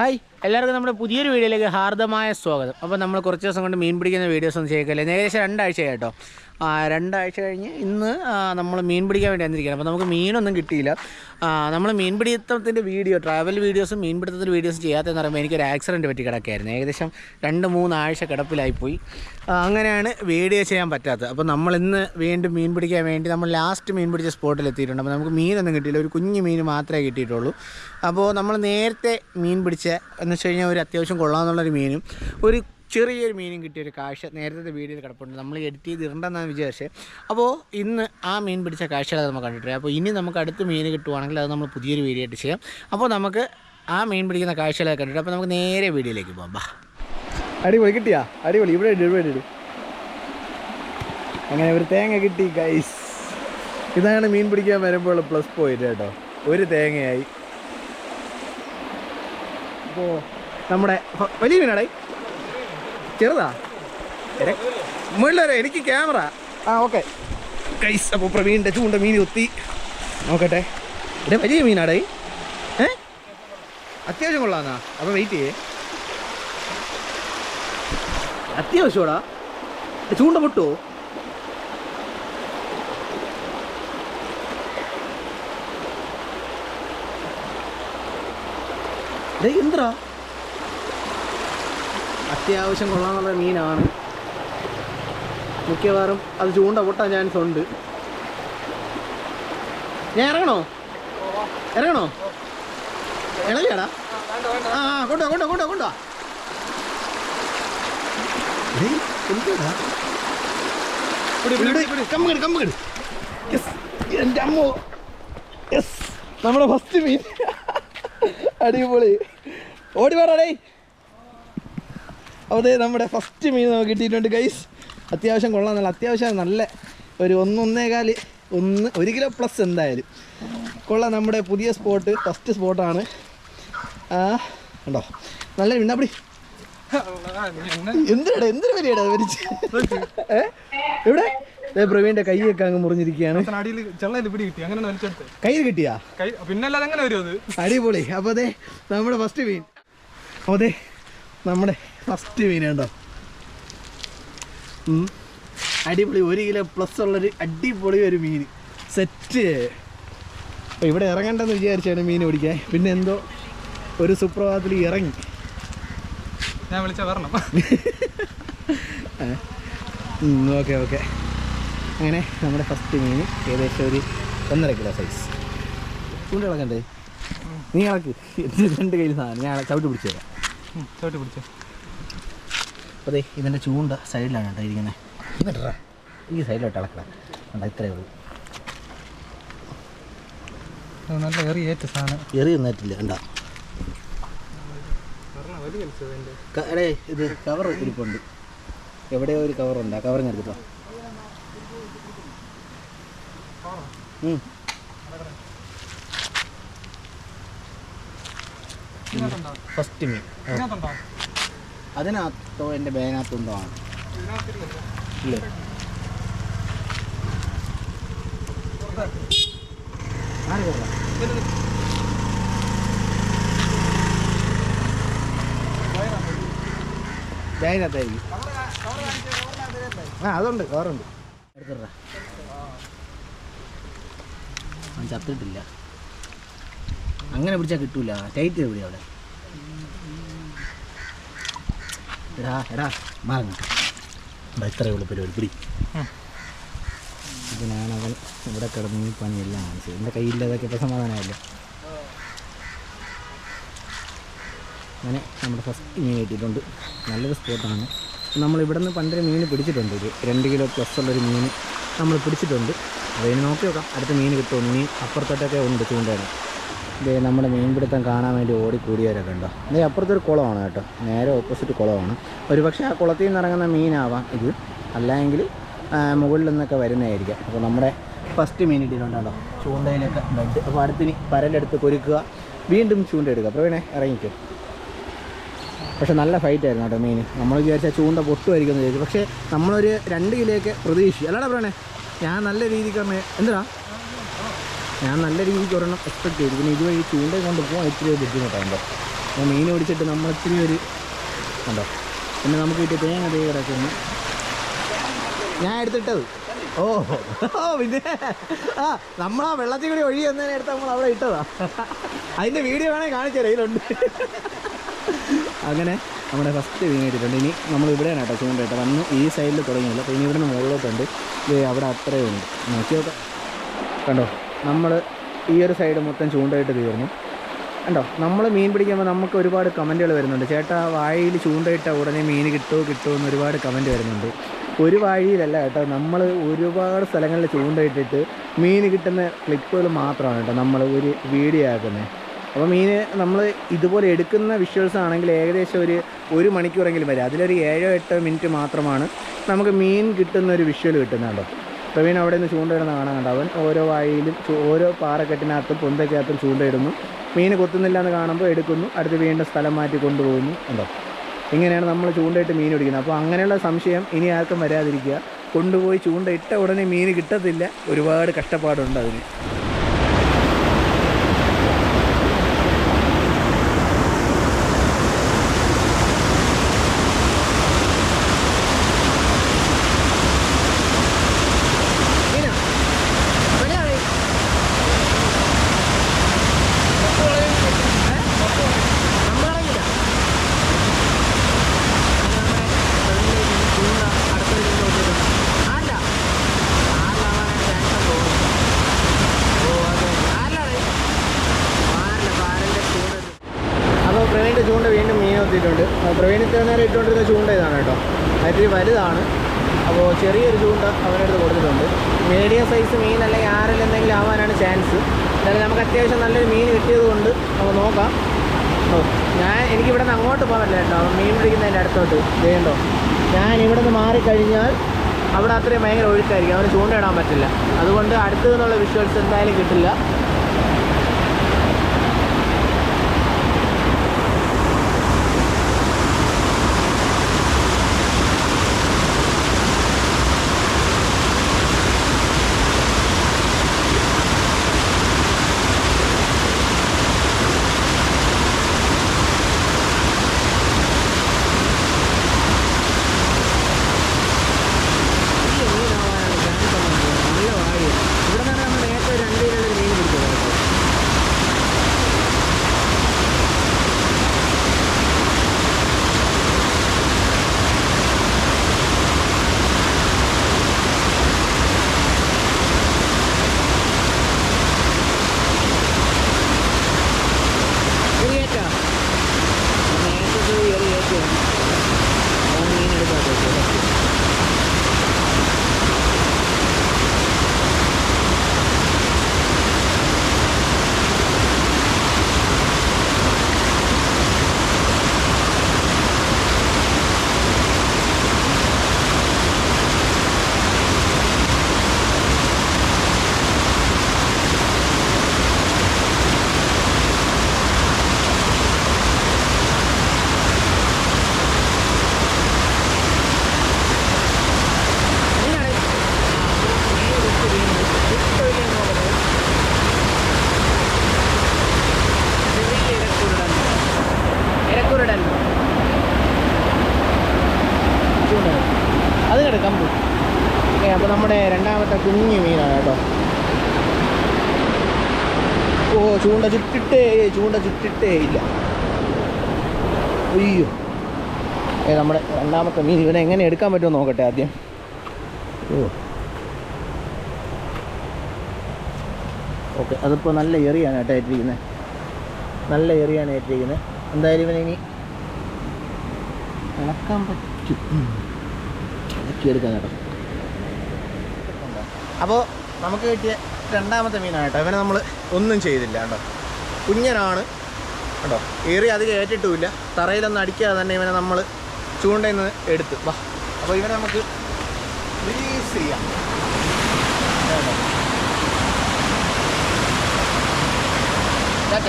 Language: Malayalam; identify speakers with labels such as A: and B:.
A: Hi. എല്ലാവർക്കും നമ്മുടെ പുതിയൊരു വീഡിയോയിലേക്ക് ഹാർദമായ സ്വാഗതം. അപ്പോൾ നമ്മൾ കുറച്ച് ദിവസം കൊണ്ട് മീൻ പിടിക്കുന്ന വീഡിയോസ് ഒന്നും ചെയ്യിക്കല്ലേ? ഏകദേശം രണ്ടാഴ്ച കേട്ടോ. രണ്ടാഴ്ച കഴിഞ്ഞ് ഇന്ന് നമ്മൾ മീൻ പിടിക്കാൻ വേണ്ടി വന്നിരിക്കുകയാണ്. അപ്പോൾ നമുക്ക് മീനൊന്നും കിട്ടിയില്ല. നമ്മൾ മീൻ പിടിത്തത്തിന്റെ വീഡിയോ ട്രാവൽ വീഡിയോസും മീൻ പിടുത്തത്തിന്റെ വീഡിയോസും ചെയ്യാത്തതെന്ന് പറയുമ്പോൾ എനിക്കൊരു ആക്സിഡന്റ് പറ്റി കിടക്കായിരുന്നു ഏകദേശം രണ്ട് മൂന്നാഴ്ച കിടപ്പിലായിപ്പോയി. അങ്ങനെയാണ് വീഡിയോ ചെയ്യാൻ പറ്റാത്തത്. അപ്പോൾ നമ്മൾ ഇന്ന് വീണ്ടും മീൻ പിടിക്കാൻ വേണ്ടി നമ്മൾ ലാസ്റ്റ് മീൻ പിടിച്ച സ്പോട്ടിൽ എത്തിയിട്ടുണ്ട്. അപ്പോൾ നമുക്ക് മീനൊന്നും കിട്ടിയില്ല. ഒരു കുഞ്ഞു മീൻ മാത്രമേ കിട്ടിയിട്ടുള്ളൂ. അപ്പോൾ നമ്മൾ നേരത്തെ മീൻ പിടിച്ച എന്ന് വെച്ച് കഴിഞ്ഞാൽ ഒരു അത്യാവശ്യം കൊള്ളാമെന്നുള്ളൊരു മീനും. ഒരു ചെറിയൊരു മീനും കിട്ടിയ ഒരു കാഴ്ച നേരത്തെ വീഡിയോയിൽ കിടപ്പുണ്ട്. നമ്മൾ എഡിറ്റ് ചെയ്ത് വിചാരിച്ചത് അപ്പോൾ ഇന്ന് ആ മീൻ പിടിച്ച കാഴ്ചകൾ നമ്മൾ കണ്ടിട്ടുണ്ട്. അപ്പോൾ ഇനി നമുക്ക് അടുത്ത് മീൻ കിട്ടുവാണെങ്കിൽ അത് നമ്മൾ പുതിയൊരു വീഡിയോ ആയിട്ട് ചെയ്യാം. അപ്പോൾ നമുക്ക് ആ മീൻ പിടിക്കുന്ന കാഴ്ചകളൊക്കെ കണ്ടിട്ട് അപ്പോൾ നമുക്ക് നേരെ വീഡിയോയിലേക്ക് പോകാം ബാ.
B: അടിപൊളി കിട്ടിയാ? അടിപൊളി. ഇവിടെ ഇവിടെ ഇട്. അങ്ങനെ ഒരു തേങ്ങ കിട്ടി ഗൈസ് ഇതാണ് മീൻ പിടിക്കാൻ വരുമ്പോൾ പ്ലസ് പോയിട്ട് കേട്ടോ. ഒരു തേങ്ങയായി. അപ്പോൾ നമ്മുടെ വലിയ മീനാടേ. ചെറുതാ? മുകളിലേ എനിക്ക് ക്യാമറ. ആ ഓക്കെ. കൈസ് അപ്പോൾ പ്രവീണിന്റെ ചൂണ്ട മീൻ ഒത്തി. നോക്കട്ടെ. ഇവിടെ വലിയ മീനാടേ. ഏ? അത്യാവശ്യം കൊള്ളാന്നാ. അപ്പോൾ വെയിറ്റ് ചെയ്യേ. അത്യാവശ്യമാടാ ചൂണ്ട പൊട്ടോ എന്താ അത്യാവശ്യം കൊള്ളാന്നുള്ള മീനാണ്. മിക്കവാറും അത് ചൂണ്ട പൊട്ടാൻ ചാൻസ് ഉണ്ട്. ഞാൻ ഇറങ്ങണോ? ഇറങ്ങണോ? ഇളകിയാടാ. ആ കൊണ്ടോ കൊണ്ടോ കൊണ്ടോ കൊണ്ടോ. Yes, എന്റെ അമ്മോ. യെസ് നമ്മുടെ ഫസ്റ്റ് മീൻ. അടിപൊളി. ഓടി പറടേ അതെ നമ്മുടെ ഫസ്റ്റ് മീൻ നമുക്ക് കിട്ടിയിട്ടുണ്ട് ഗൈസ് അത്യാവശ്യം കൊള്ളാം നല്ല അത്യാവശ്യം നല്ല ഒരു ഒന്നൊന്നേകാൽ ഒന്ന് ഒരു കിലോ പ്ലസ് എന്തായാലും. കൊള്ളാം നമ്മുടെ പുതിയ സ്പോട്ട് ഫസ്റ്റ് സ്പോട്ടാണ് ആ ഉണ്ടോ നല്ല മീൻ എന്തിനാ എന്തിനു വലിയടാ വരിച്ച് എവിടെ? പ്രവീണിന്റെ കൈയൊക്കെ അങ്ങ് മുറിഞ്ഞിരിക്കുകയാണ്. കയ്യിൽ കിട്ടിയാ?
C: അത്?
B: അടിപൊളി. അപ്പോൾ അതെ നമ്മുടെ ഫസ്റ്റ് മീൻ. അപ്പോൾ അതെ നമ്മുടെ ഫസ്റ്റ് മീൻ ഉണ്ടോ അടിപൊളി ഒരു കിലോ പ്ലസ് ഉള്ളൊരു അടിപൊളി ഒരു മീൻ. സെറ്റ് അപ്പോൾ ഇവിടെ ഇറങ്ങണ്ടെന്ന് വിചാരിച്ചാണ് മീൻ പിടിക്കാൻ പിന്നെ എന്തോ ഒരു സുപ്രഭാതത്തിൽ ഇറങ്ങി.
C: ഞാൻ വിളിച്ച വരണം.
B: ഓക്കെ ഓക്കെ അങ്ങനെ നമ്മുടെ ഫസ്റ്റ് മീൻ ഏകദേശം ഒരു ഒന്നര കിലോ സൈസ് ചൂണ്ട ഇളക്കണ്ടേ നീ ഇളക്ക് രണ്ട് കയ്യിൽ സാധനം. ഞാൻ ചവിട്ടി പിടിച്ചു തരാം.
C: ചവിട്ടി പിടിച്ചോ.
B: അപ്പോൾ അതെ ഇതിന്റെ ചൂണ്ട സൈഡിലാണ് കേട്ടോ ഇരിക്കുന്നത് എന്നിട്ടാ ഈ സൈഡിലോട്ട് അളക്കണം കണ്ട ഇത്രയേ ഉള്ളൂ.
C: നല്ല എറി ഏറ്റ സാധനം.
B: എറി നിന്നിട്ടില്ല കണ്ട? എടേ ഇത് കവർ ഇരിപ്പുണ്ട്. എവിടെയോ ഒരു കവറുണ്ട് ആ കവറിങ് എടുത്തിട്ടോ. ഫസ്റ്റ് മീൻ. അതിനകത്തോ എന്റെ ബാഗിനകത്തുണ്ടോ ആണ്. ഇല്ല? ബാഗിനകത്തായിരിക്കും. ആ അതുണ്ട് കവറുണ്ട്. എടുത്തിട്ടാ. അവൻ ചത്തിട്ടില്ല. അങ്ങനെ പിടിച്ചാൽ കിട്ടൂല. ടൈറ്റ് എവിടെ അവിടെ? എടാ എടാ മാറങ്ങ ഇത്രയേ ഉള്ളൂ പരിപാടി. പിടി. ഇതിനാണ് അവൻ ഇവിടെ കിടന്ന് ഈ പണിയെല്ലാം കാണിച്ചത്. എന്റെ കയ്യില്ലാതൊക്കെ ഇപ്പോൾ സമാധാനമല്ലോ അങ്ങനെ നമ്മുടെ ഫസ്റ്റ് മീൻ കിട്ടിയിട്ടുണ്ട്. നല്ലൊരു സ്പോട്ടാണ് നമ്മൾ ഇവിടെ നിന്ന് പണ്ടൊരു മീൻ പിടിച്ചിട്ടുണ്ട്. ഒരു രണ്ട് കിലോ പ്ലസ് ഉള്ളൊരു മീൻ നമ്മൾ പിടിച്ചിട്ടുണ്ട്. അതിന് നോക്കി നോക്കാം. അടുത്ത മീൻ കിട്ടുമോ? മീൻ അപ്പുറത്തോട്ടൊക്കെ ഉണ്ട് ചൂണ്ടയാണ് ഇതേ നമ്മുടെ മീൻപിടുത്തം കാണാൻ വേണ്ടി ഓടിക്കൂടിയവരൊക്കെ ഉണ്ടോ ഇതേ അപ്പുറത്തൊരു കുളമാണ് കേട്ടോ. നേരെ ഓപ്പോസിറ്റ് കുളമാണ്. ഒരു പക്ഷേ ആ കുളത്തിൽ നിന്ന് ഇറങ്ങുന്ന മീനാവാം ഇത്. അല്ലെങ്കിൽ മുകളിൽ നിന്നൊക്കെ വരുന്നതായിരിക്കാം. അപ്പോൾ നമ്മുടെ ഫസ്റ്റ് മീൻ ഇട്ടിട്ടുണ്ടോ ചൂണ്ടയിലൊക്കെ ബെഡ് അപ്പോൾ അടുത്തിനി പരലെടുത്ത് കൊരുക്കുക. വീണ്ടും ചൂണ്ട എടുക്കുക അപ്പോൾ വേണേ ഇറങ്ങിക്കോ. പക്ഷെ നല്ല ഫൈറ്റ് ആയിരുന്നു കേട്ടോ മീൻ. നമ്മൾ വിചാരിച്ച ചൂണ്ട പൊട്ടുമായിരിക്കും എന്ന് വിചാരിച്ചു. പക്ഷേ നമ്മളൊരു രണ്ട് കിലോയൊക്കെ പ്രതീക്ഷിച്ചു. അല്ലാടാ പറയണേ ഞാൻ നല്ല രീതിക്ക് എന്തിനാ ഞാൻ നല്ല രീതിക്ക് ഒരെണ്ണം എക്സ്പെക്ട് ചെയ്തു. പിന്നെ ഇതുവഴി ചൂണ്ട കൊണ്ട് പോകാൻ ഇത്തിരി ബുദ്ധിമുട്ടാകുമ്പോൾ അപ്പോൾ മീൻ പിടിച്ചിട്ട് നമ്മൾ ഇത്തിരി ഒരു കണ്ടോ? പിന്നെ നമുക്ക് കിട്ടിയ തേങ്ങ തേ കിടക്കുന്നു ഞാൻ എടുത്തിട്ടത്. ഓ ഓ പിന്നെ. ആ നമ്മൾ ആ വെള്ളത്തിൽ കൂടി ഒഴി എന്നതിനെ എടുത്ത് നമ്മൾ അവിടെ ഇട്ടതാ. അതിന്റെ വീഡിയോ വേണമെങ്കിൽ കാണിച്ചു കയ്യിലുണ്ട് അങ്ങനെ നമ്മുടെ ഫസ്റ്റ് മീൻ ഇട്ടിട്ടുണ്ട് ഇനി നമ്മൾ ഇവിടെയാണ് കേട്ടോ ചൂണ്ട ഇട്ടത്. അന്ന് ഈ സൈഡിൽ തുടങ്ങിയില്ല. അപ്പോൾ ഇനി ഇവിടുന്ന് മുകളിലോട്ടുണ്ട്. അവിടെ അത്രയും ഉണ്ട് നോക്കാം കണ്ടോ? നമ്മൾ ഈ ഒരു സൈഡ് മൊത്തം ചൂണ്ടയിട്ട് തീർന്നു. കണ്ടോ? നമ്മൾ മീൻ പിടിക്കുമ്പോൾ നമുക്ക് ഒരുപാട് കമന്റുകൾ വരുന്നുണ്ട്. ചേട്ടാ വാഴയിൽ ചൂണ്ടയിട്ട ഉടനെ മീൻ കിട്ടുമോ കിട്ടുമോ എന്ന് ഒരുപാട് കമന്റ് വരുന്നുണ്ട്. ഒരു വാഴിയിലല്ല കേട്ടോ നമ്മൾ ഒരുപാട് സ്ഥലങ്ങളിൽ ചൂണ്ടയിട്ടിട്ട് മീൻ കിട്ടുന്ന ക്ലിപ്പുകൾ മാത്രമാണ് കേട്ടോ നമ്മൾ ഒരു വീഡിയോ ആക്കുന്നത്. അപ്പോൾ മീൻ നമ്മൾ ഇതുപോലെ എടുക്കുന്ന വിഷ്വൽസ് ആണെങ്കിൽ ഏകദേശം ഒരു ഒരു മണിക്കൂറെങ്കിലും വരും. അതിലൊരു ഏഴോ എട്ടോ മിനിറ്റ് മാത്രമാണ് നമുക്ക് മീൻ കിട്ടുന്ന ഒരു വിഷ്വൽ കിട്ടുന്നുണ്ടോ പ്രവീൺ അവിടെ നിന്ന് ചൂണ്ടയിടുന്ന കാണാൻ കണ്ട. അവൻ ഓരോ വായിലും ഓരോ പാറക്കെട്ടിനകത്തും പൊന്തയ്ക്കകത്തും ചൂണ്ടയിടുന്നു. മീൻ കൊത്തുന്നില്ല എന്ന് കാണുമ്പോൾ എടുക്കുന്നു. അടുത്ത് വീണ്ടും സ്ഥലം മാറ്റി കൊണ്ടുപോകുന്നു. ഉണ്ടോ? ഇങ്ങനെയാണ് നമ്മൾ ചൂണ്ടയിട്ട് മീൻ പിടിക്കുന്നത്. അപ്പോൾ അങ്ങനെയുള്ള സംശയം ഇനി ആർക്കും വരാതിരിക്കുക. കൊണ്ടുപോയി ചൂണ്ട ഇട്ട ഉടനെ മീൻ കിട്ടത്തില്ല. ഒരുപാട് കഷ്ടപ്പാടുണ്ട് അതിന്. അപ്പോൾ പ്രവീൺ നേരം ഇട്ടുകൊണ്ടിരുന്ന ചൂണ്ട ഇതാണ് കേട്ടോ. അതിൽ വലുതാണ്. അപ്പോൾ ചെറിയൊരു ചൂണ്ട അവനടുത്ത് കൊടുത്തിട്ടുണ്ട്. മീഡിയം സൈസ് മീൻ അല്ലെങ്കിൽ ആറിൽ എന്തെങ്കിലും ആവാനാണ് ചാൻസ്. എന്തായാലും നമുക്ക് അത്യാവശ്യം നല്ലൊരു മീൻ കിട്ടിയത് കൊണ്ട് നമുക്ക് നോക്കാം. ഓ ഞാൻ എനിക്കിവിടെ നിന്ന് അങ്ങോട്ട് പോകാൻ കേട്ടോ. മീൻ പിടിക്കുന്നതിന്റെ അടുത്തോട്ട്. ചെയ്യണ്ടോ ഞാൻ ഇവിടെ നിന്ന് മാറിക്കഴിഞ്ഞാൽ അവിടെ അത്രയും ഭയങ്കര ഒഴുക്കായിരിക്കും. അവന് ചൂണ്ടയിടാൻ പറ്റില്ല. അതുകൊണ്ട് അടുത്തു നിന്നുള്ള വിഷ്വൽസ് എന്തായാലും കിട്ടില്ല. അപ്പോൾ നമ്മുടെ രണ്ടാമത്തെ കുഞ്ഞു മീനാണ് കേട്ടോ. ഓ ചൂണ്ട ചുറ്റിട്ടേ ചൂണ്ട ചുറ്റിട്ടേ ഇല്ല. അയ്യോ. ഏ നമ്മുടെ രണ്ടാമത്തെ മീൻ ഇവനെ എങ്ങനെ എടുക്കാൻ പറ്റുമോ നോക്കട്ടെ ആദ്യം. ഓ. ഓക്കെ അതിപ്പോൾ നല്ല എറിയാണ് കേട്ടോ ഏറ്റിരിക്കുന്നത് നല്ല എറിയാണ് ഏറ്റിരിക്കുന്നത് എന്തായാലും ഇവനെ ഇനി ഇളക്കാൻ പറ്റും. ഇളക്കിയെടുക്കാൻ കേട്ടോ. അപ്പോൾ നമുക്ക് കിട്ടിയ രണ്ടാമത്തെ മീനാണ് കേട്ടോ ഇവനെ നമ്മൾ ഒന്നും ചെയ്തില്ല കേട്ടോ കുഞ്ഞനാണ് കേട്ടോ ഏറി അധികം ഏറ്റിട്ടുമില്ല. തറയിലൊന്നും അടിക്കാതെ തന്നെ ഇവനെ നമ്മൾ ചൂണ്ടയിൽ നിന്ന് എടുത്ത്. വാ. അപ്പോൾ ഇവനെ നമുക്ക് റിലീസ് ചെയ്യാം. ടാറ്റ.